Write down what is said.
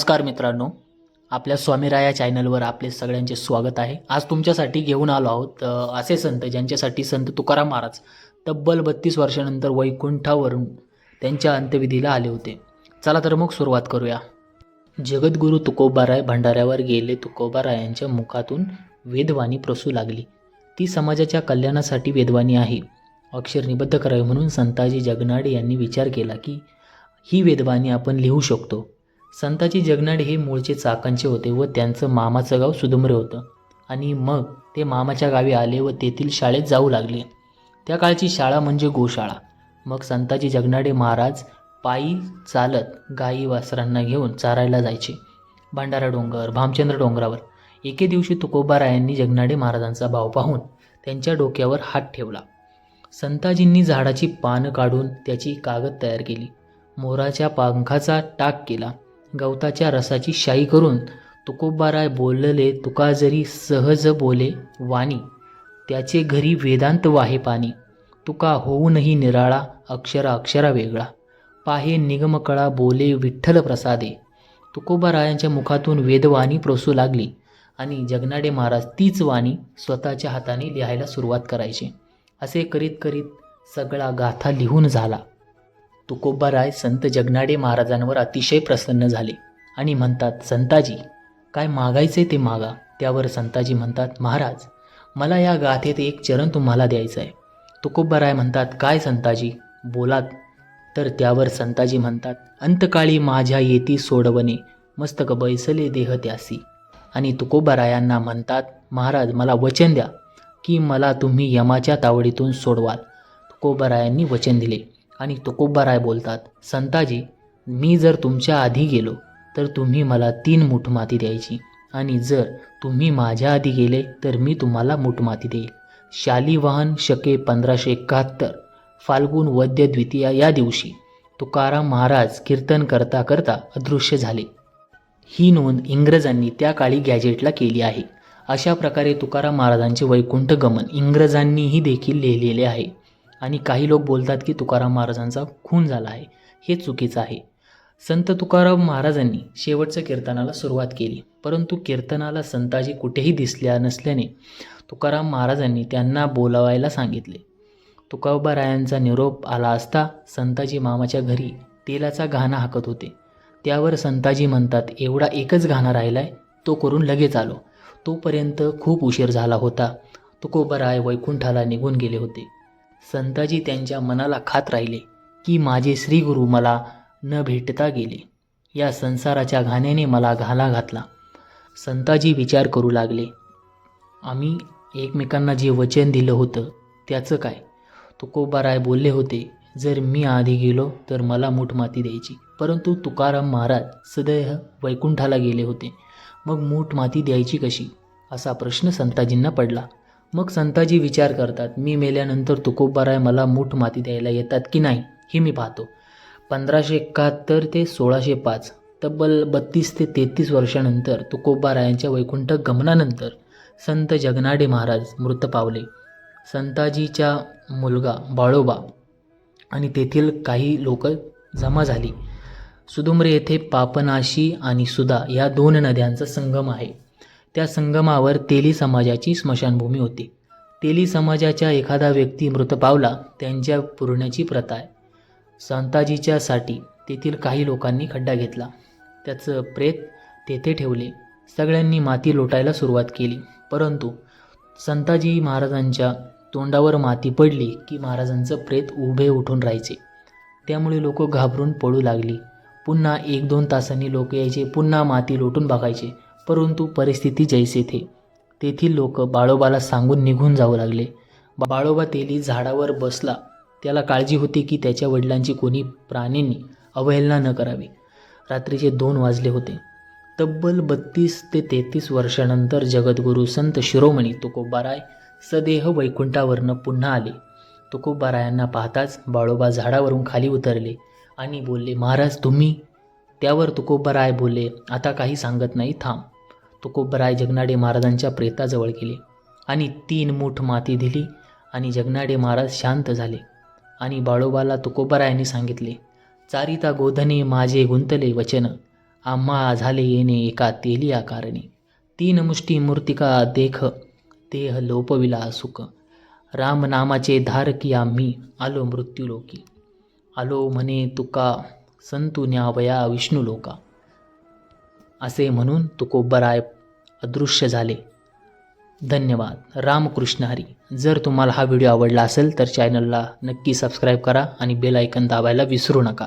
नमस्कार मित्रांनो आपल्या स्वामीराया चॅनलवर आपले सगळ्यांचे स्वागत आहे. आज तुमच्यासाठी घेऊन आलो आहोत असे संत ज्यांच्यासाठी संत तुकाराम महाराज तब्बल बत्तीस वर्षानंतर वैकुंठावरून त्यांच्या अंत्यविधीला आले होते. चला तर मग सुरुवात करूया. जगद्गुरू तुकोबाराय भंडाऱ्यावर गेले तुकोबारायांच्या मुखातून वेदवाणी प्रसू लागली. ती समाजाच्या कल्याणासाठी वेदवाणी आहे. अक्षर निबद्ध करावे म्हणून संताजी जगनाडे यांनी विचार केला की ही वेदवाणी आपण लिहू शकतो. संताजी जगनाडे हे मूळचे चाकणचे होते व त्यांचं मामाचं गाव सुदुमरे होतं. आणि मग ते मामाच्या गावी आले व तेथील शाळेत जाऊ लागले. त्या काळची शाळा म्हणजे गोशाळा. मग संताजी जगनाडे महाराज पायी चालत गाई वासरांना घेऊन चारायला जायचे. भंडारा डोंगर भामचंद्र डोंगरावर. एके दिवशी तुकोबारायांनी जगनाडे महाराजांचा भाव पाहून त्यांच्या डोक्यावर हात ठेवला. संताजींनी झाडाची पानं काढून त्याची कागद तयार केली. मोराच्या पंखाचा टाक केला. गवताच्या रसाची शाई करून तुकोबाराय बोलले तुका जरी सहज बोले वाणी त्याचे घरी वेदांत वाहे पाणी. तुका होऊनही निराळा अक्षरा अक्षरा वेगळा. पाहे निगमकळा बोले विठ्ठल प्रसादे. तुकोबारायांच्या मुखातून वेदवाणी प्रोसू लागली आणि जगनाडे महाराज तीच वाणी स्वतःच्या हाताने लिहायला सुरुवात करायचे. असे करीत करीत सगळा गाथा लिहून झाला. तुकोबाराय संत जगनाडे महाराजांवर अतिशय प्रसन्न झाले आणि म्हणतात संताजी काय मागायचे ते मागा. त्यावर संताजी म्हणतात महाराज मला या गाथेत एक चरण तुम्हाला द्यायचं आहे तुकोबाराय म्हणतात काय संताजी बोलात. तर त्यावर संताजी म्हणतात अंतकाळी माझ्या येती सोडवणे मस्तक बैसले देह त्यासी. आणि तुकोबारायांना म्हणतात महाराज मला वचन द्या की मला तुम्ही यमाच्या तावडीतून सोडवाल. तुकोबारायांनी वचन दिले. आणि तुकोबाराय बोलतात संताजी मी जर तुमच्या आधी गेलो तर तुम्ही मला तीन मूठ माती द्यायची. आणि जर तुम्ही माझ्या आधी गेले तर मी तुम्हाला मूठ माती देईल. शालिवाहन शके पंधराशे एकाहत्तर फाल्गुन वद्य द्वितीया या दिवशी तुकाराम महाराज कीर्तन करता करता अदृश्य झाले. ही नोंद इंग्रजांनी त्या काळी गॅजेटला केली आहे. अशा प्रकारे तुकाराम महाराजांचे वैकुंठ गमन इंग्रजांनीही देखील लिहिलेले आहे. आणि काही लोक बोलतात की तुकाराम महाराजांचा खून झाला आहे. हे चुकीचं आहे. संत तुकाराम महाराजांनी शेवटच्या कीर्तनाला सुरुवात केली. परंतु कीर्तनाला संताजी कुठेही दिसल्या नसल्याने तुकाराम महाराजांनी त्यांना बोलावायला सांगितले. तुकाबारायांचा निरोप आला असता संताजी मामाच्या घरी तेलाचा घाणा हाकत होते. त्यावर संताजी म्हणतात एवढा एकच घाणा राहिलाय तो करून लगेच आलो. तोपर्यंत खूप उशीर झाला होता. तुकोबराय वैकुंठाला निघून गेले होते. संताजी त्यांच्या मनाला खात राहिले की माझे श्रीगुरू मला न भेटता गेले. या संसाराच्या घाण्याने मला घाला घातला. संताजी विचार करू लागले. आम्ही एकमेकांना जे वचन दिलं होतं त्याचं काय? तुकोबाराय बोलले होते जर मी आधी गेलो तर मला मूठ माती द्यायची. परंतु तुकाराम महाराज सदैह वैकुंठाला गेले होते. मग मूठ माती द्यायची कशी? असा प्रश्न संताजींना पडला. मग संताजी विचार करतात मी मेल्यानंतर तुकोबाराय मला मूठ माती द्यायला येतात की नाही हे मी पाहतो. पंधराशे एकाहत्तर ते सोळाशे पाच तब्बल बत्तीस ते तेहतीस वर्षानंतर तुकोबारायांच्या वैकुंठ गमनानंतर संत जगनाडे महाराज मृत पावले. संताजीच्या मुलगा बाळोबा आणि तेथील काही लोक जमा झाली. सुदुमरे येथे पापनाशी आणि सुधा या दोन नद्यांचा संगम आहे. त्या संगमावर तेली समाजाची स्मशानभूमी होती. तेली समाजाच्या एखादा व्यक्ती मृत पावला त्यांच्या पुरण्याची प्रथा आहे. संताजीच्यासाठी तेथील काही लोकांनी खड्डा घेतला. त्याचं प्रेत तेथे ठेवले. सगळ्यांनी माती लोटायला सुरुवात केली. परंतु संताजी महाराजांच्या तोंडावर माती पडली की महाराजांचं प्रेत उभे उठून राहायचे. त्यामुळे लोक घाबरून पळू लागली. पुन्हा एक दोन तासांनी लोक यायचे पुन्हा माती लोटून बघायचे. परंतु परिस्थिती जैसे थे. तेथील लोक बाळोबाला सांगून निघून जाऊ लागले. बाळोबा तेली झाडावर बसला. त्याला काळजी होती की त्याच्या वडिलांची कोणी प्राणींनी अवहेलना न करावी. रात्रीचे दोन वाजले होते. तब्बल बत्तीस ते तेहतीस वर्षानंतर जगद्गुरू संत शिरोमणी तुकोबाराय सदेह वैकुंठावरनं पुन्हा आले. तुकोबारायांना पाहताच बाळोबा झाडावरून खाली उतरले आणि बोलले महाराज तुम्ही त्यावर तुकोबराय बोलले आता काही सांगत नाही थांब. तुकोबराय जगनाडे महाराजांच्या प्रेताजवळ गेले आणि तीन मूठ माती दिली आणि जगनाडे महाराज शांत झाले आणि बाळोबाला तुकोबरायांनी सांगितले चारिता गोधने माझे गुंतले वचन आम्हा झाले येणे एका तेली आकारणे तीन मुष्टी मूर्तिका देख देह लोपविला सुख. राम नामाचे धारकी आम्ही आलो मृत्यूलोकी. आलो म्हणे तुका संतू न्यावया विष्णू लोका. असे म्हणून तुकोबराय अदृश्य झाले. धन्यवाद. रामकृष्ण हरी. जर तुम्हाला हा व्हिडिओ आवडला असेल तर चॅनलला नक्की सबस्क्राईब करा आणि बेल ऐकन दाबायला विसरू नका.